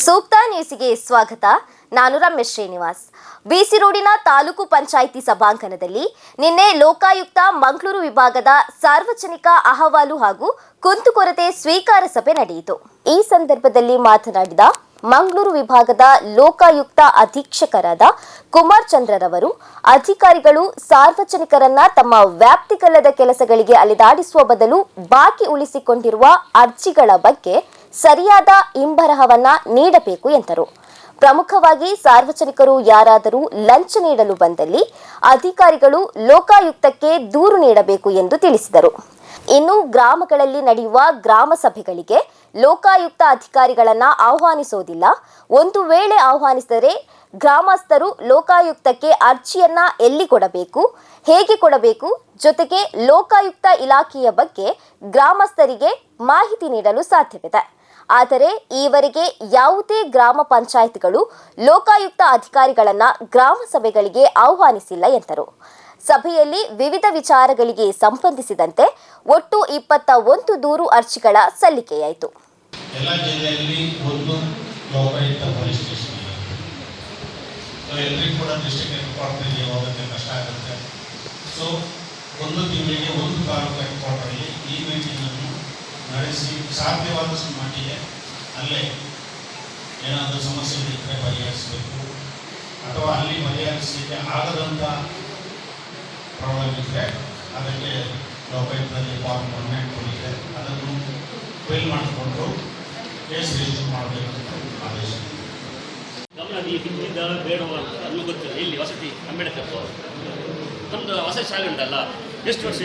ಸೂಕ್ತ ನ್ಯೂಸ್ಗೆ ಸ್ವಾಗತ. ನಾನು ರಮೇಶ್ ಶ್ರೀನಿವಾಸ್. ಬಿಸಿ ರೋಡಿನ ತಾಲೂಕು ಪಂಚಾಯಿತಿ ಸಭಾಂಗಣದಲ್ಲಿ ನಿನ್ನೆ ಲೋಕಾಯುಕ್ತ ಮಂಗಳೂರು ವಿಭಾಗದ ಸಾರ್ವಜನಿಕ ಅಹವಾಲು ಹಾಗೂ ಕುಂದುಕೊರತೆ ಸ್ವೀಕಾರ ಸಭೆ ನಡೆಯಿತು. ಈ ಸಂದರ್ಭದಲ್ಲಿ ಮಾತನಾಡಿದ ಮಂಗಳೂರು ವಿಭಾಗದ ಲೋಕಾಯುಕ್ತ ಅಧೀಕ್ಷಕರಾದ ಕುಮಾರ್ ಚಂದ್ರರವರು, ಅಧಿಕಾರಿಗಳು ಸಾರ್ವಜನಿಕರನ್ನ ತಮ್ಮ ವ್ಯಾಪ್ತಿಗಲ್ಲದ ಕೆಲಸಗಳಿಗೆ ಅಲೆದಾಡಿಸುವ ಬದಲು ಬಾಕಿ ಉಳಿಸಿಕೊಂಡಿರುವ ಅರ್ಜಿಗಳ ಬಗ್ಗೆ ಸರಿಯಾದ ಇಂಬರಹವನ್ನ ನೀಡಬೇಕು ಎಂದರು. ಪ್ರಮುಖವಾಗಿ ಸಾರ್ವಜನಿಕರು ಯಾರಾದರೂ ಲಂಚ ನೀಡಲು ಬಂದಲ್ಲಿ ಅಧಿಕಾರಿಗಳು ಲೋಕಾಯುಕ್ತಕ್ಕೆ ದೂರು ನೀಡಬೇಕು ಎಂದು ತಿಳಿಸಿದರು. ಇನ್ನು ಗ್ರಾಮಗಳಲ್ಲಿ ನಡೆಯುವ ಗ್ರಾಮ ಸಭೆಗಳಿಗೆ ಲೋಕಾಯುಕ್ತ ಅಧಿಕಾರಿಗಳನ್ನು ಆಹ್ವಾನಿಸೋದಿಲ್ಲ. ಒಂದು ವೇಳೆ ಆಹ್ವಾನಿಸಿದರೆ ಗ್ರಾಮಸ್ಥರು ಲೋಕಾಯುಕ್ತಕ್ಕೆ ಅರ್ಜಿಯನ್ನ ಎಲ್ಲಿ ಕೊಡಬೇಕು, ಹೇಗೆ ಕೊಡಬೇಕು, ಜೊತೆಗೆ ಲೋಕಾಯುಕ್ತ ಇಲಾಖೆಯ ಬಗ್ಗೆ ಗ್ರಾಮಸ್ಥರಿಗೆ ಮಾಹಿತಿ ನೀಡಲು ಸಾಧ್ಯವಿದೆ. ಆದರೆ ಈವರೆಗೆ ಯಾವುದೇ ಗ್ರಾಮ ಪಂಚಾಯತ್ಗಳು ಲೋಕಾಯುಕ್ತ ಅಧಿಕಾರಿಗಳನ್ನ ಗ್ರಾಮ ಸಭೆಗಳಿಗೆ ಆಹ್ವಾನಿಸಿಲ್ಲ ಎಂದರು. ಸಭೆಯಲ್ಲಿ ವಿವಿಧ ವಿಚಾರಗಳಿಗೆ ಸಂಬಂಧಿಸಿದಂತೆ ಒಟ್ಟು ಇಪ್ಪತ್ತ ಒಂದು ದೂರು ಅರ್ಜಿಗಳ ಸಲ್ಲಿಕೆಯಾಯಿತು. ಒಂದು ತಿಂಗಳಿಗೆ ಒಂದು ತಾಲೂಕು ನಡೆಸಿ ಸಾಧ್ಯವಾದಷ್ಟು ಮಟ್ಟಿಗೆ ಅಲ್ಲೇ ಏನಾದರೂ ಸಮಸ್ಯೆ ಇದ್ದರೆ ಪರಿಹರಿಸಬೇಕು. ಅಥವಾ ಅಲ್ಲಿ ಪರಿಹರಿಸಲಿಕ್ಕೆ ಆಗದಂಥ ಪ್ರಾಬ್ಲಮ್ ಇದ್ದರೆ ಅದಕ್ಕೆ ಲೋಕಾಯುಕ್ತದಲ್ಲಿ ಫಾರ್ಮ್ ಗೌರ್ಮೆಂಟ್ ಕೊಡಿದೆ ಅದನ್ನು ಫೈಲ್ ಮಾಡಿಕೊಂಡು ಕೇಸ್ ರಿಜಿಸ್ಟರ್ ಮಾಡಬೇಕು ಅಂತ ಆದೇಶ. ಗಮನ ನೀ ಬಿದ್ದಿದ್ದ ಬೇಡವ ಗೊತ್ತಿಲ್ಲ. ಇಲ್ಲಿ ವಸತಿ ಅಂಬೇಡ್ಕರ್ ತಮ್ಮದು ವಸತಿ ಶಾಲೆ ಉಂಟಲ್ಲ? ಎಷ್ಟು ವರ್ಷ